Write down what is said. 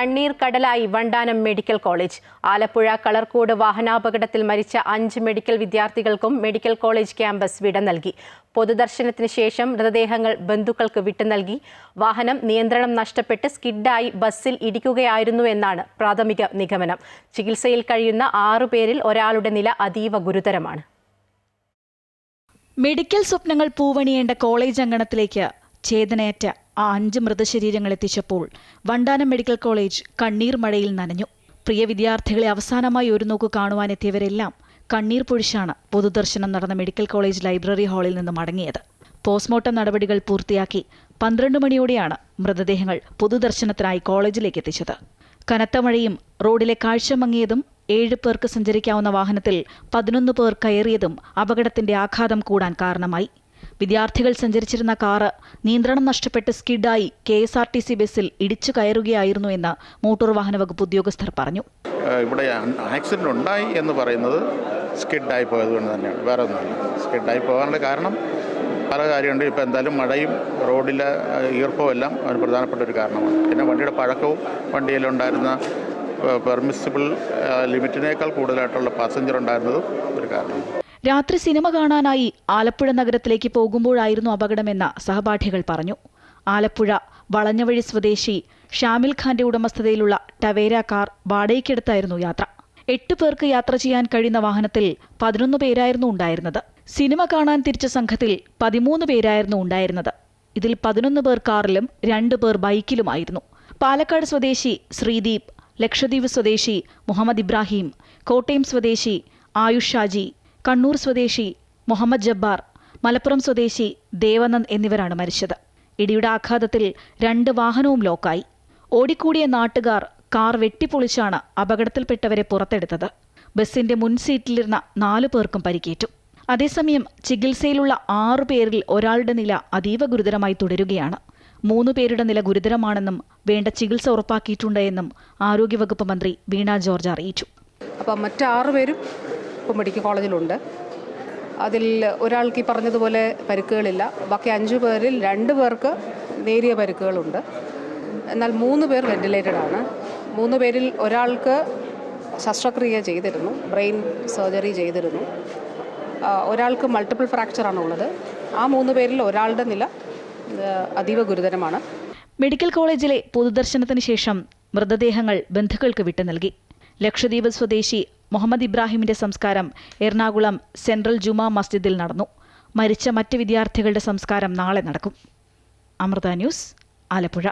കണ്ണീർ കടലായി Vandanam medical college. Alappuzha Kalarcode വാഹനാപകടത്തിൽ മരിച്ച അഞ്ച് മെഡിക്കൽ വിദ്യാർത്ഥികൾക്കും മെഡിക്കൽ കോളേജ് ക്യാമ്പസ് വിട നൽകി. പൊതുദർശനത്തിന് ശേഷം മൃതദേഹങ്ങൾ ബന്ധുക്കൾക്ക് വിട്ടു നൽകി. വാഹനം നിയന്ത്രണം നഷ്ടപ്പെട്ട് സ്കിഡായി ബസ്സിൽ ഇടിക്കുകയായിരുന്നു എന്നാണ് പ്രാഥമിക നിഗമനം. ചികിത്സയിൽ കഴിയുന്ന ആറുപേരിൽ ഒരാളുടെ നില അതീവ ഗുരുതരമാണ്. മെഡിക്കൽ സ്വപ്നങ്ങൾ പൂവണിയേണ്ട കോളേജ് അങ്കണത്തിലേക്ക് ചേതനയറ്റ ആ അഞ്ച് മൃതശരീരങ്ങൾ എത്തിച്ചപ്പോൾ വണ്ടാനം മെഡിക്കൽ കോളേജ് കണ്ണീർ മഴയിൽ നനഞ്ഞു. പ്രിയ വിദ്യാർത്ഥികളെ അവസാനമായി ഒരു നോക്ക് കാണുവാനെത്തിയവരെല്ലാം കണ്ണീർ പൊഴിച്ചാണ് പൊതുദർശനം നടന്ന മെഡിക്കൽ കോളേജ് ലൈബ്രറി ഹാളിൽ നിന്ന് മടങ്ങിയത്. പോസ്റ്റ്മോർട്ടം നടപടികൾ പൂർത്തിയാക്കി പന്ത്രണ്ട് മണിയോടെയാണ് മൃതദേഹങ്ങൾ പൊതുദർശനത്തിനായി കോളേജിലേക്ക് എത്തിച്ചത്. കനത്ത മഴയും റോഡിലെ കാഴ്ച മങ്ങിയതും ഏഴ് പേർക്ക് സഞ്ചരിക്കാവുന്ന വാഹനത്തിൽ പതിനൊന്ന് പേർ കയറിയതും അപകടത്തിന്റെ ആഘാതം കൂടാൻ കാരണമായി. വിദ്യാർത്ഥികൾ സഞ്ചരിച്ചിരുന്ന കാറ് നിയന്ത്രണം നഷ്ടപ്പെട്ട് സ്കിഡായി K S R T C ബസ്സിൽ ഇടിച്ചു കയറുകയായിരുന്നു എന്ന് മോട്ടോർ വാഹന വകുപ്പ് ഉദ്യോഗസ്ഥർ പറഞ്ഞു. ഇവിടെ ആക്സിഡന്റ് ഉണ്ടായി എന്ന് പറയുന്നത് സ്കിഡായി പോയത് കൊണ്ട് തന്നെയാണ്. വേറെ ഒന്നുമില്ല. സ്കിഡായി പോകാനുള്ള കാരണം പല കാര്യമുണ്ട്. ഇപ്പോൾ എന്തായാലും മഴയും റോഡിലെ ഈർപ്പവും എല്ലാം അതിന് പ്രധാനപ്പെട്ട ഒരു കാരണമാണ്. പിന്നെ വണ്ടിയുടെ പഴക്കവും വണ്ടിയിലുണ്ടായിരുന്ന പെർമിസിബിൾ ലിമിറ്റിനേക്കാൾ കൂടുതലായിട്ടുള്ള പാസഞ്ചർ ഉണ്ടായിരുന്നതും ഒരു കാരണമാണ്. രാത്രി സിനിമ കാണാനായി ആലപ്പുഴ നഗരത്തിലേക്ക് പോകുമ്പോഴായിരുന്നു അപകടമെന്ന് സഹപാഠികൾ പറഞ്ഞു. ആലപ്പുഴ വളഞ്ഞവഴി സ്വദേശി ഷാമിൽ ഖാന്റെ ഉടമസ്ഥതയിലുള്ള ടവേര കാർ വാടകയ്ക്കെടുത്തായിരുന്നു യാത്ര. എട്ട് പേർക്ക് യാത്ര ചെയ്യാൻ കഴിയുന്ന വാഹനത്തിൽ പതിനൊന്ന് പേരായിരുന്നു ഉണ്ടായിരുന്നത്. സിനിമ കാണാൻ തിരിച്ച സംഘത്തിൽ പതിമൂന്ന് പേരായിരുന്നു ഉണ്ടായിരുന്നത്. ഇതിൽ പതിനൊന്ന് പേർ കാറിലും രണ്ട് പേർ ബൈക്കിലുമായിരുന്നു. പാലക്കാട് സ്വദേശി ശ്രീദീപ് ലക്ഷദ്വീപ് സ്വദേശി മുഹമ്മദ് ഇബ്രാഹിം കോട്ടയം സ്വദേശി ആയുഷ് ഷാജി കണ്ണൂർ സ്വദേശി മുഹമ്മദ് ജബ്ബാർ മലപ്പുറം സ്വദേശി ദേവനന്ദ് എന്നിവരാണ് മരിച്ചത്. ഇടിയുടെ ആഘാതത്തിൽ രണ്ട് വാഹനവും ലോക്കായി. ഓടിക്കൂടിയ നാട്ടുകാർ കാർ വെട്ടിപ്പൊളിച്ചാണ് അപകടത്തിൽപ്പെട്ടവരെ പുറത്തെടുത്തത്. ബസിന്റെ മുൻ സീറ്റിലിരുന്ന നാലു പേർക്കും പരിക്കേറ്റു. അതേസമയം ചികിത്സയിലുള്ള ആറു പേരിൽ ഒരാളുടെ നില അതീവ ഗുരുതരമായി തുടരുകയാണ്. മൂന്നു പേരുടെ നില ഗുരുതരമാണെന്നും വേണ്ട ചികിത്സ ഉറപ്പാക്കിയിട്ടുണ്ട് എന്നും ആരോഗ്യവകുപ്പ് മന്ത്രി വീണ ജോർജ് അറിയിച്ചു. അപ്പം മറ്റാറ് പേരും ഇപ്പോൾ മെഡിക്കൽ കോളേജിലുണ്ട്. അതിൽ ഒരാൾക്ക് ഈ പറഞ്ഞതുപോലെ പരിക്കുകളില്ല. ബാക്കി അഞ്ച് പേരിൽ രണ്ട് പേർക്ക് നേരിയ പരിക്കുകളുണ്ട്. എന്നാൽ മൂന്ന് പേർ വെന്റിലേറ്റഡ് ആണ്. മൂന്ന് പേരിൽ ഒരാൾക്ക് ശസ്ത്രക്രിയ ചെയ്തിരുന്നു. ബ്രെയിൻ സർജറി ചെയ്തിരുന്നു. ഒരാൾക്ക് മൾട്ടിപ്പിൾ ഫ്രാക്ചറാണ് ഉള്ളത്. ആ മൂന്ന് പേരിൽ ഒരാളുടെ നില അതീവ ഗുരുതരമാണ്. മെഡിക്കൽ കോളേജിലെ പൊതുദർശനത്തിന് ശേഷം മൃതദേഹങ്ങൾ ബന്ധുക്കൾക്ക് വിട്ടു നൽകി ലക്ഷദ്വീപ് സ്വദേശി മുഹമ്മദ് ഇബ്രാഹിമിന്റെ സംസ്കാരം എറണാകുളം സെൻട്രൽ ജുമാ മസ്ജിദിൽ നടന്നു. മരിച്ച മറ്റ് വിദ്യാർത്ഥികളുടെ സംസ്കാരം നാളെ നടക്കും. അമൃത ന്യൂസ് ആലപ്പുഴ.